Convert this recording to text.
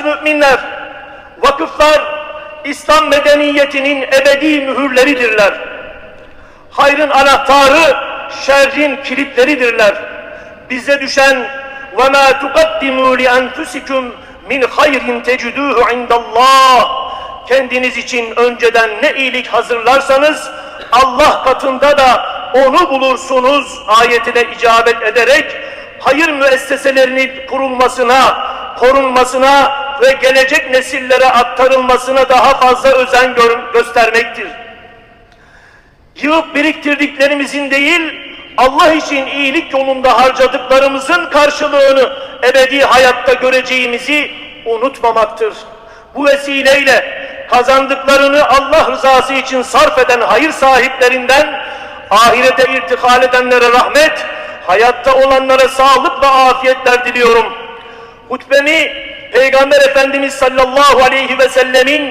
Aziz müminler, vakıflar İslam medeniyetinin ebedi mühürleridirler. Hayrın anahtarı, şerrin kilitleridirler. Bize düşen وَمَا تُقَدِّمُوا لِأَنْفُسِكُمْ مِنْ خَيْرٍ تَجُدُوهُ عِنْدَ اللّٰهِ Kendiniz için önceden ne iyilik hazırlarsanız Allah katında da onu bulursunuz ayetine icabet ederek hayır müesseselerinin kurulmasına, korunmasına ve gelecek nesillere aktarılmasına daha fazla özen gö- göstermektir. Yığıp biriktirdiklerimizin değil, Allah için iyilik yolunda harcadıklarımızın karşılığını ebedi hayatta göreceğimizi unutmamaktır. Bu vesileyle kazandıklarını Allah rızası için sarf eden hayır sahiplerinden ahirete irtikal edenlere rahmet, hayatta olanlara sağlık ve afiyetler diliyorum. Hutbemi Peygamber Efendimiz sallallahu aleyhi ve sellemin